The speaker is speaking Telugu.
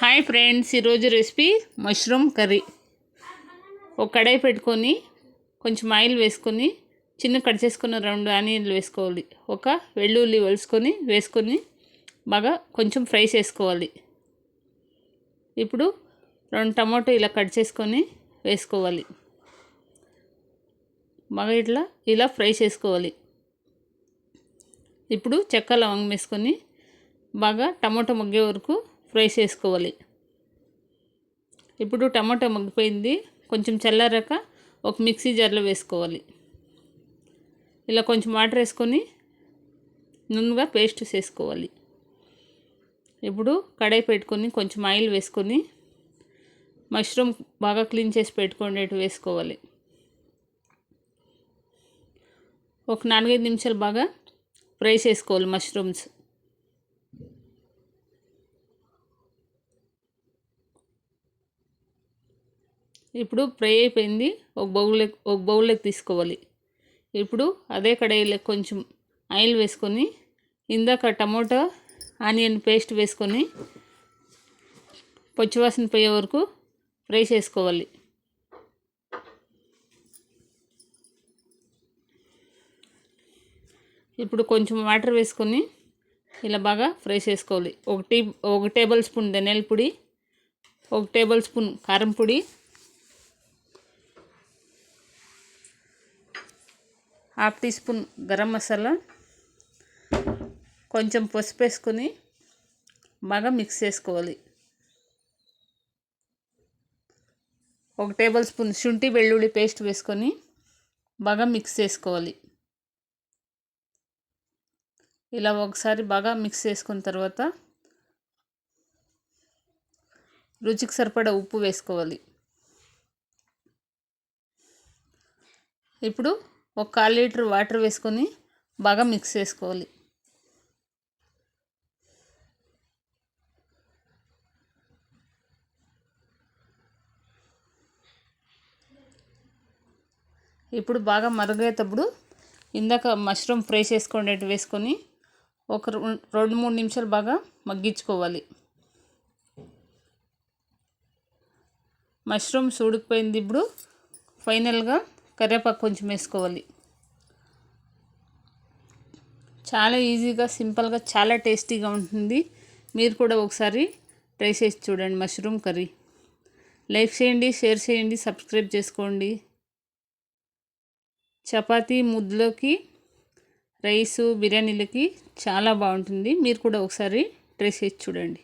హాయ్ ఫ్రెండ్స్ ఈరోజు రెసిపీ మష్రూమ్ కర్రీ. ఒక కడాయి పెట్టుకొని కొంచెం ఆయిల్ వేసుకొని చిన్న కట్ చేసుకున్న రెండు ఆనియన్లు వేసుకోవాలి. ఒక వెల్లుల్లి వలుసుకొని వేసుకొని బాగా కొంచెం ఫ్రై చేసుకోవాలి. ఇప్పుడు రెండు టమాటో ఇలా కట్ చేసుకొని వేసుకోవాలి. బాగా ఇట్లా ఇలా ఫ్రై చేసుకోవాలి. ఇప్పుడు చెక్క లవంగం వేసుకొని బాగా టమాటో మగ్గే వరకు ఫ్రై చేసుకోవాలి. ఇప్పుడు టమాటా మగ్గిపోయింది. కొంచెం చల్లారాక ఒక మిక్సీ జార్లో వేసుకోవాలి. ఇలా కొంచెం వాటర్ వేసుకొని నున్నగా పేస్ట్ చేసుకోవాలి. ఇప్పుడు కడాయి పెట్టుకొని కొంచెం ఆయిల్ వేసుకొని మష్రూమ్ బాగా క్లీన్ చేసి పెట్టుకునేట్టు వేసుకోవాలి. ఒక నాలుగైదు నిమిషాలు బాగా ఫ్రై చేసుకోవాలి మష్రూమ్స్. ఇప్పుడు ఫ్రై అయిపోయింది. ఒక బౌల్ ఒక బౌల్లోకి తీసుకోవాలి. ఇప్పుడు అదే కడాయిలో కొంచెం ఆయిల్ వేసుకొని ఇందాక టమోటా ఆనియన్ పేస్ట్ వేసుకొని పచ్చివాసన పోయే వరకు ఫ్రై చేసుకోవాలి. ఇప్పుడు కొంచెం వాటర్ వేసుకొని ఇలా బాగా ఫ్రై చేసుకోవాలి. ఒక టీ ఒక టేబుల్ స్పూన్ ధనియాల పొడి ఒక టేబుల్ స్పూన్ కారం పొడి half teaspoon garam masala కొంచెం పసుపు వేసుకొని బాగా మిక్స్ చేసుకోవాలి. ఒక టేబుల్ స్పూన్ శుంఠి వెల్లుల్లి పేస్ట్ వేసుకొని బాగా మిక్స్ చేసుకోవాలి. ఇలా ఒకసారి బాగా మిక్స్ చేసుకున్న తర్వాత రుచికి సరిపడా ఉప్పు వేసుకోవాలి. ఇప్పుడు ఒక కాల్ లీటర్ వాటర్ వేసుకొని బాగా మిక్స్ చేసుకోవాలి. ఇప్పుడు బాగా మరుగేటప్పుడు ఇందాక మష్రూమ్ ఫ్రై చేసుకునేట్టు వేసుకొని ఒక రెండు మూడు నిమిషాలు బాగా మగ్గించుకోవాలి. మష్రూమ్స్ ఉడికిపోయింది ఇప్పుడు ఫైనల్గా కరివేపాకు కొంచెం వేసుకోవాలి. చాలా ఈజీగా సింపుల్గా చాలా టేస్టీగా ఉంటుంది. మీరు కూడా ఒకసారి ట్రై చేసి చూడండి. Mushroom curry. లైక్ చేయండి షేర్ చేయండి సబ్స్క్రైబ్ చేసుకోండి. చపాతీ ముద్దులోకి రైసు బిర్యానీలకి చాలా బాగుంటుంది. మీరు కూడా ఒకసారి ట్రై చేసి చూడండి.